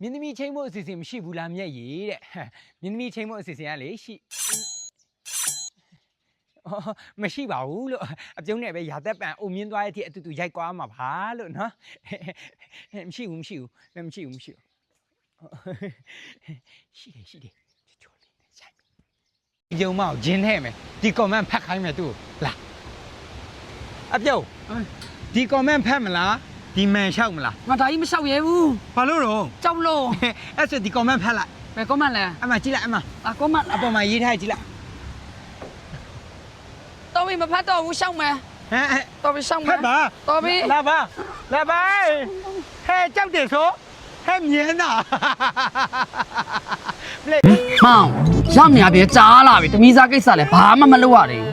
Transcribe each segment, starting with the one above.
မြင်းသမီးချင်းဖို့အစီအစဉ်မရှိဘူးလားမြက်ရည်တဲ့ဟမ်မြင်းသမီးချင်းဖို့အစီအစဉ်ကလေရှိအော်မရှိပါဘူးလို့အပြုံးနဲ့ပဲရာသက်ပံအုံမြင့်သွားတဲ့အထိအတူတူရိုက်ကွာမှာပါလို့နော်မရှိဘူးမရှိဘူးလည်းမရှိဘူးမရှိဘူးရှိတယ်ရှိတယ်ချောလေးနဲ့ဆိုင်ဒီပြုံမောက်ဂျင်းထဲမယ်ဒီ comment ဖတ်ခိုင်းမယ်သူ့ကိုလာအပြုံးဒီ comment ဖတ်မလား ဒီမန်လျှောက်မလားငါဒါကြီးမလျှောက်ရဲဘူးဘာလို့တော့ကြောက်လို့အဲ့ဆိုဒီ comment ဖတ်လိုက်ဘယ်ကောမန့်လဲအမကြည့်လိုက်အမအကောမန့်အပေါ်မှာရေးထားကြည့်လိုက်တော်ပြီမဖတ်တော့ဘူးရှောက်မယ်ဟမ်ဟဲ့တော်ပြီရှောက်ဖမယ်တ်ပါတော်ပြီလာပါလာပါဟဲ့ကြောက်တယ်ဆိုဟဲ့မြင်တာလေမောင်ရောက်နေရပြီကြားလာပြီတမီးစားကိစ္စလဲဘာမှမလုပ်ရတယ်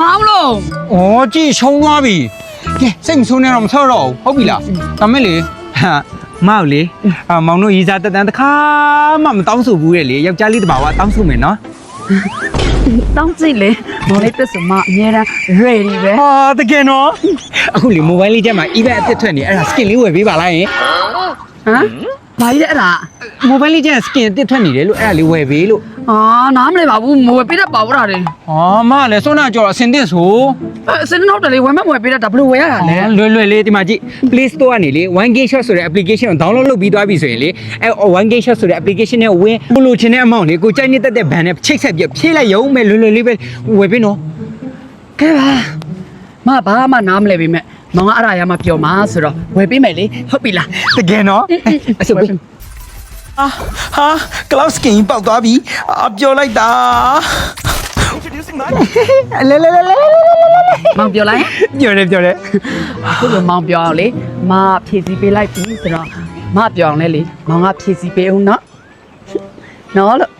မောင်လို့ဩကြည့်ရှုံးသွားပြီ ကဲစိတ်မဆိုးနဲ့တော့မဆော့တော့ဘူးဟုတ်ပြီလားဒါမဲ့လေဟာမောက်လေအာမောင်တို့ရီစားတက်တန်းတစ်ခါမှမတောင်းဆိုဘူးရဲ့လေယောက်ျားလေးတစ်ပါးကတောင်းဆိုမယ်နော်တောင်းကြည့်လေမောင်လေးပြစ်စမအများတန်း ready ပဲဟာတကယ်နော်အခုလေ mobile လေးကျမှ eBay အသစ်ထွက်နေအဲ့ဒါ skin လေးဝယ်ပေးပါလားယင်ဟမ် ဘာကြီးလဲအဲ့ဒါ mobile လေးကျ skin အသစ်ထွက်နေတယ်လို့အဲ့ဒါလေးဝယ်ပေးလို့အာနားမလဲပါဘူးမဝယ်ပေးတတ်ပါဘူးလားလေ။ဟာမလည်းစွမ်းနာကြော်အစင်တင်ဆိုအဲစနေတော့တယ်လေဝယ်မဝယ်ပေးတတ်တာဘယ်လိုဝယ်ရတာလဲ။လွယ်လွယ်လေးဒီမှာကြည့် Play Store ကနေလေ 1G Shop ဆိုတဲ့ application ကို download လုပ်ပြီးသွားပြီဆိုရင်လေအဲ 1G Shop ဆိုတဲ့ application နဲ့ဝင်ကိုလိုချင်တဲ့ amount လေးကိုကြိုက်နေတဲ့တဲ့ band နဲ့ချိတ်ဆက်ပြဖြည့်လိုက်ရုံပဲလွယ်လွယ်လေးပဲဝယ်ပေးနော်ကဲပါမဘာမှနားမလဲပေမဲ့ မောင်ကအဲ့ဒါရမှပြောမှာဆိုတော့ဝယ်ပေးမယ်လေဟုတ်ပြီလား။တကယ်နော်။အဆုပ်ပေးအာဟာ cloud skin ပေါက်သွားပြီအပြောလိုက်တာလဲလဲလဲလဲမောင်ပြောလိုက်ပြောတယ်ပြောတယ်အခုလိုမောင်ပြောအောင်လေမဖြည့်စည်းပေးလိုက်ပြီဆိုတော့မပြောအောင်လေလေမောင်ကဖြည့်စည်းပေးအောင်နော်နော်လို့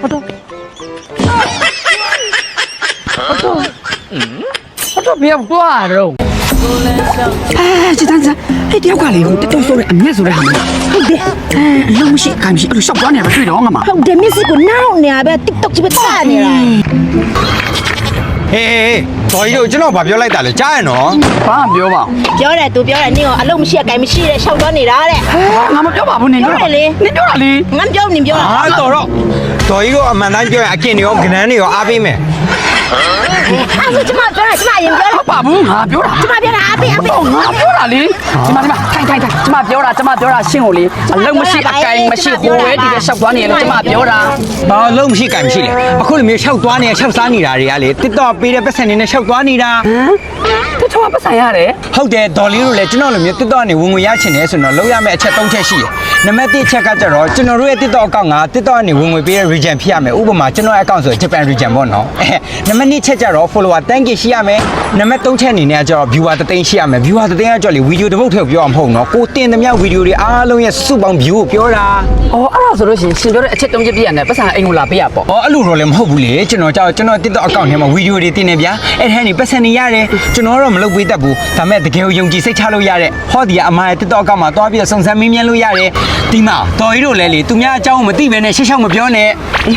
ဟုတ်တော့ဟုတ်တော့ ဟုတ်တော့ဘယ်ပွားတော့အဲချစ်တန်းစားအဲ့တယောက်ကလေဟိုတက်တော့ဆိုတဲ့အမျက်ဆိုတဲ့ဟာမလားဟုတ်တယ်အဲအလုံးမရှိခိုင်မရှိအဲ့လိုရှောက်သွားနေမှာတွေ့တော့ငါမဟုတ်တယ်မစ်ကိုနောက်နေရပဲ TikTok ကြီးပဲတာနေတာဟေးတော်ကြီးတို့ကျွန်တော်ဗာပြောလိုက်တာလေကြားရနော်ဘာမှပြောပါဦးပြောတယ်သူပြောတယ်နင်ကအလုံးမရှိရကိုင်မရှိတဲ့ရှောက်တော့နေတာတဲ့ငါမပြောပါဘူးနင်ပြောပြောတယ်လေနင်ပြောတာလေငါပြောနင်ပြောတာဟာတော်တော့တော်ကြီးတို့အမှန်တိုင်းပြောရင်အကင်တွေရောကနန်းတွေရောအားပေးမယ် အဲ့ဒါကျမပြောတာကျမအရင်ပြောတာဟုတ်ပါဘူးငါပြောတာကျမပြောတာအပေးအပေးတော့ငါပြောတာလေဒီမှာဒီမှာထိုင်ထိုင်ထိုင်ကျမပြောတာကျမပြောတာရှင်းကိုလေအလုံးမရှိအကင်မရှိဟိုဝဲဒီကရှောက်သွားနေလို့ကျမပြောတာဘာလို့မရှိကင်မရှိလဲအခုလိုမျိုးရှောက်သွားနေရှောက်စားနေတာတွေကလေတစ်တော့ပေးတဲ့ပတ်စံနေနဲ့ရှောက်သွားနေတာဟမ်တချို့ကပတ်ဆိုင်ရတယ်ဟုတ်တယ်ဒေါ်လေးတို့လည်းကျွန်တော်လိုမျိုးတစ်တော့နေဝင်ဝင်ရချင်တယ်ဆိုတော့လောက်ရမယ့်အချက်၃ချက်ရှိတယ် နံပါတ်၁အချက်ကကျတော့ကျွန်တော်တို့ရဲ့တစ်တော့အကောင့်ကတစ်တော့နေဝင်ဝင်ပေးတဲ့ region ဖြစ်ရမယ်ဥပမာကျွန်တော်ရဲ့အကောင့်ဆို Japan region ပေါ့နော်အဲနံပါတ်2ချက်ကျတော့ follower 10k ရှိရမယ်နံပါတ်3ချက်အနေနဲ့ကျတော့ viewer တစ်သိန်းရှိရမယ် viewer တစ်သိန်းကကျတော့လေဗီဒီယိုတစ်ပုတ်ထည့်ပြောအောင်မဟုတ်နော်ကိုတင်သမျှဗီဒီယိုတွေအားလုံးရဲ့စုပေါင်း view ကိုပြောတာအော်အဲ့ဒါဆိုလို့ရှိရင်ရှင်ပြောတဲ့အချက်တုံးချက်ပြရတယ်ပတ်ဆိုင်အိမ်ကိုလာပေးရပေါ့။အော်အဲ့လိုတော့လည်းမဟုတ်ဘူးလေကျွန်တော်ကြောက်ကျွန်တော် TikTok account ထဲမှာဗီဒီယိုတွေတင်နေဗျာ။အဲ့ထဲကနေပတ်စံနေရတယ်ကျွန်တော်တော့မလုပ်ပေးတတ်ဘူး။ဒါပေမဲ့တကယ်ကိုယုံကြည်စိတ်ချလို့ရတဲ့ဟောဒီကအမရဲ့ TikTok account မှာတွားပြီးတော့စုံစမ်းမေးမြန်းလို့ရတယ်။ဒီမှာတော်ကြီးတို့လည်းလေသူများအကြောင်းကိုမသိဘဲနဲ့ရှက်ရှောက်မပြောနဲ့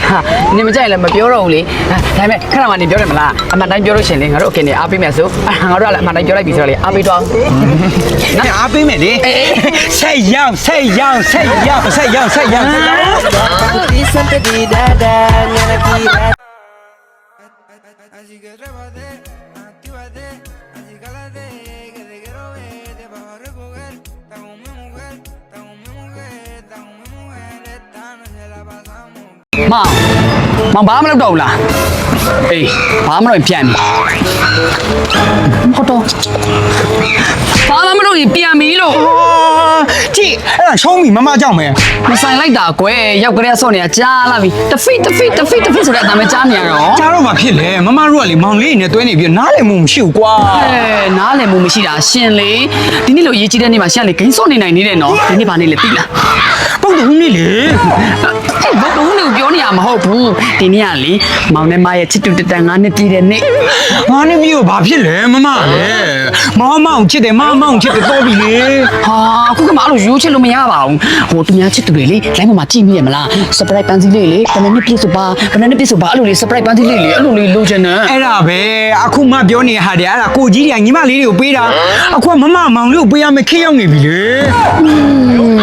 ဟာနင်မကြိုက်လည်းမပြောတော့ဘူးလေဒါပေမဲ့ခဏမှနင်ပြောတယ်မလားအမှန်တိုင်းပြောလို့ရှိရင်လေငါတို့အကင်နေအားပေးမယ်ဆိုငါတို့ကလည်းအမှန်တိုင်းပြောလိုက်ပြီဆိုတော့လေအားပေးတော့။နော်အားပေးမယ်လေ။ဆက်ရောက်ဆက်ရောက်ဆက်ရောက်ဆက်ရောက်ဆက်ရောက်ဆက်ရောက် Así que trépate, actívate, မောင်မောင်ဘာမှမလုပ်တော့ဘူးလားအေးဘာမှမလုပ်ရင်ပြန်ပြီဟုတ်တော့ဘာမှမလုပ်ရင်ပြန်ပြီလို့အာကြည့်အဲ့ဒါရှုံးပြီမမကြောက်မယ်မဆိုင်လိုက်တာကွယ်ရောက်ကလေးဆော့နေတာကြားလာပြီတဖိတဖိတဖိတဖိဆိုတဲ့အတမ်းပဲကြားနေရတော့။ကြားတော့မှဖြစ်လေမမတို့ကလေမောင်လေးနဲ့တွဲနေပြီးနားလည်မှုမရှိဘူးကွာအဲနားလည်မှုမရှိတာရှင်လေဒီနေ့လိုရေးကြီးတဲ့နေ့မှာရှင်ကလေဂိမ်းဆော့နေနိုင်နေတယ်နော်ဒီနေ့ဘာနေ့လဲသိလား။ပုတ်တူနေလေအဲ့ဘာလို့ လဲပြောနေရမဟုတ်ဘူးဒီနေ့ကလေမောင်နဲ့မရဲ့ချစ်တူတတန်ငါနဲ့ပြည်တဲ့နေ့။ငါနဲ့ပြီးတော့ဘာဖြစ်လဲမမလည်း။မောင်မောင်ချစ်တယ်မောင်မောင်ချစ်တယ်တော့ပြီလေဟာအခုကမှအဲ့လိုရိုးချစ်လို့မရပါဘူးဟိုသူများချစ်သူတွေလေလိုင်းပေါ်မှာကြည့်မိရမလား surprise ပန်းစည်းလေးလေဘယ်နှစ်ပြည့်ဆိုပါဘယ်နှစ်ပြည့်ဆိုပါအဲ့လိုလေ surprise ပန်းစည်းလေးလေအဲ့လိုလေးလိုချင်တယ်။အဲ့ဒါပဲအခုမှပြောနေတဲ့ဟာတွေအဲ့ဒါကိုကြီးတွေကညီမလေးတွေကိုပေးတာ။အခုကမမမောင်လေးကိုပေးရမယ်ခေတ်ရောက်နေပြီလေ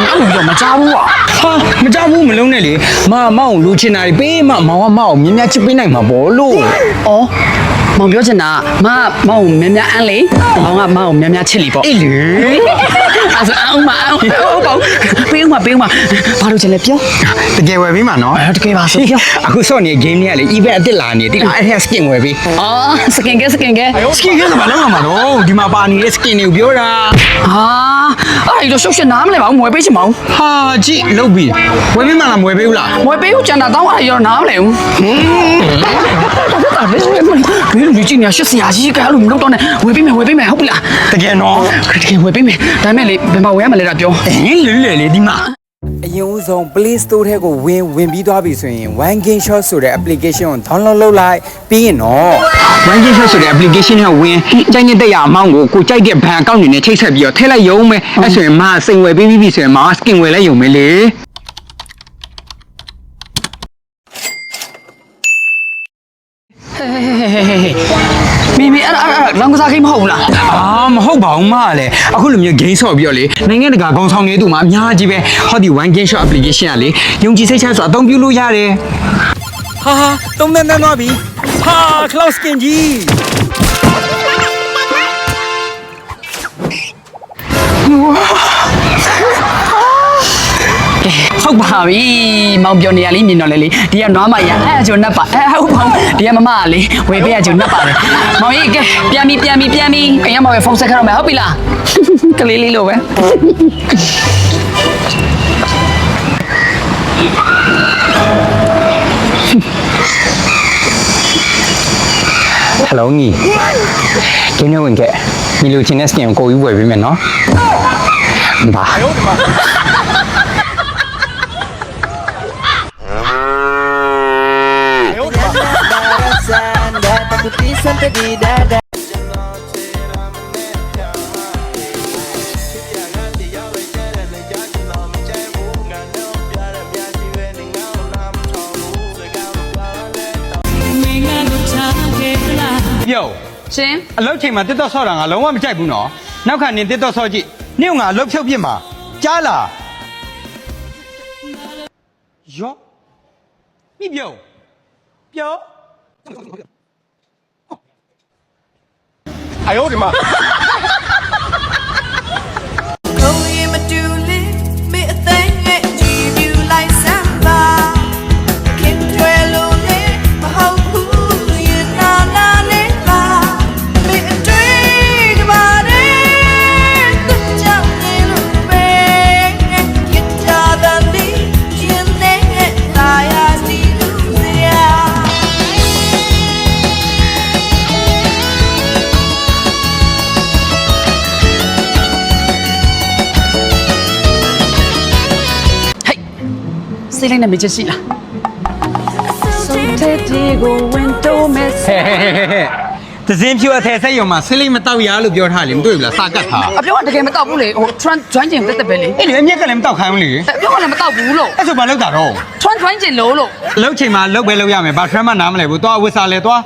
အဲ့လိုကြားဘူးကွာ ဟာမကြောက်ဘူးမလုံးနဲ့လေမမောင်လူချင်တာတွေပေးမမောင်ကမောင်မြင်မြချစ်ပေးနိုင်မှာပေါ့လို့။အော်မောင်ပြောချင်တာမမောင်ကိုများများအန်းလေမောင်ကမောင်ကိုများများချစ်လီပေါ့ အေးလေ အဲ့ဆိုအောင်မအောင်ဟုတ်ပေါ့ပေးဦးမပေးဦးမဘာလို့ချင်လဲပြောတကယ်ဝယ်ပေးမှာနော်အဲ့တကယ်ပါဆိုပြောအခုဆော့နေ game တွေကလေ event အစ်စ်လာနေတိလားအဲ့ဒါ skin ဝယ်ပေးအော်စကင်ကဲစကင်ကဲ skin ကဆိုဘာလုံးမှာတော့ဒီမှာပါနေတဲ့ skin တွေကိုပြောတာဟာအဲ့ဒါရှုပ်ရှင်နားမလဲပါဘူးမွေပေးချင်ပါဘူးဟာကြည့်လုတ်ပြီဝယ်ပေးမှာလားမဝယ်ပေးဘူးလားမွေပေးဦးကျန်တာတောင်းရရောနားမလဲဘူးဟင်းဘယ်လိုလူကြီးညာရှစ်စရာကြီးကအဲ့လိုမလုပ်တော့နဲ့ဝေပေးမယ်ဝေပေးမယ်ဟုတ်ပြီလားတကယ်နော်တကယ်ဝေပေးမယ်ဒါပေမဲ့လေဘယ်မှာဝေရမလဲတာပြောဟင်းလေလေလေဒီမှာအရင်ဦးဆုံး Play Store ထဲကိုဝင်ဝင်ပြီးသွားပြီဆိုရင် One Game Shot ဆိုတဲ့ application ကို download လုပ်လိုက်ပြီးရင်တော့ One Game Shop ဆိုတဲ့ application ကဝင်ကြိုက်နေတဲ့ရအမောင်းကိုကိုကြိုက်တဲ့ဘဏ်အကောင့်တွေနဲ့ချိတ်ဆက်ပြီးတော့ထည့်လိုက်ရုံပဲအဲ့ဆိုရင်မစိန်ဝယ်ပေးပြီးပြီဆိုရင်မ skin ဝယ်လိုက်ရုံပဲလေ မိမိအဲ့ဒါအဲ့ဒါလောင်ကစားခိမဟုတ်ဘူးလားအာမဟုတ်ပါဘူးမလည်းအခုလိုမျိုး game ဆော့ပြီးတော့လေနိုင်ငံတကာခေါင်းဆောင်နေသူမှာအများကြီးပဲဟောဒီ One Game Shop application ကလေယုံကြည်စိတ်ချစွာအသုံးပြုလို့ရတယ်ဟာဟာသုံးသန်းသန်းသွားပြီဟာ cloud skin ကြီး ဟုတ်ပါပြီမောင်ပြောနေရလေးမြင်တော့လေလေဒီကနွားမရအဲ့အကျိုးနှက်ပါအဲ့ဟုတ်ပါဘူးဒီကမမကလေဝေပေးအကျိုးနှက်ပါတယ်မောင်ကြီးကဲပြန်ပြီပြန်ပြီပြန်ပြီအရင်မောင်ရဲ့ဖုန်းဆက်ခရမယ်ဟုတ်ပြီလားကလေးလေးလိုပဲဟယ်လိုညီကျင်းနေဝင်ခဲ့ညီလူချင်းနဲ့ skin ကိုကိုယူဝယ်ပေးမယ်နော်ဘာ ပြုတ်ရှင်အလုပ်ချိန်မှာတစ်တော့ဆော့တာငါလုံးဝမကြိုက်ဘူးနော်နောက်ခါနင်တစ်တော့ဆော့ကြည့်နင့်ကငါအလုပ်ဖြုတ်ပြစ်မှာကြားလားယောမိပြု တ်ပြောကို လိုက်နဲ့မချစ်ရှိလားဆုံးတဲ့ဒီကိုဝင်တော့မဲ့ဟဲ့ဟဲ့ဟဲ့ဟဲ့ဟဲ့သစင်းဖြူအထည်ဆက်ရုံမှာဆလေးမတောက်ရလို့ပြောထားလေမတွေ့ဘူးလားစာကတ်ထားအပြောကတကယ်မတော့ဘူးလေဟို trend join ကျင်တက်တက်ပဲလေအဲ့လေအမြက်ကလည်းမတောက်ခိုင်းဘူးလေအပြောကလည်းမတော့ဘူးလို့အဲ့ဆိုဘာလုပ်တာတော့ trend join ကျင်လို့လို့အလုပ်ချိန်မှာလုပ်ပဲလုပ်ရမယ်ဘာ trend မှနားမလဲဘူးသွားဝစ်စာလဲသွား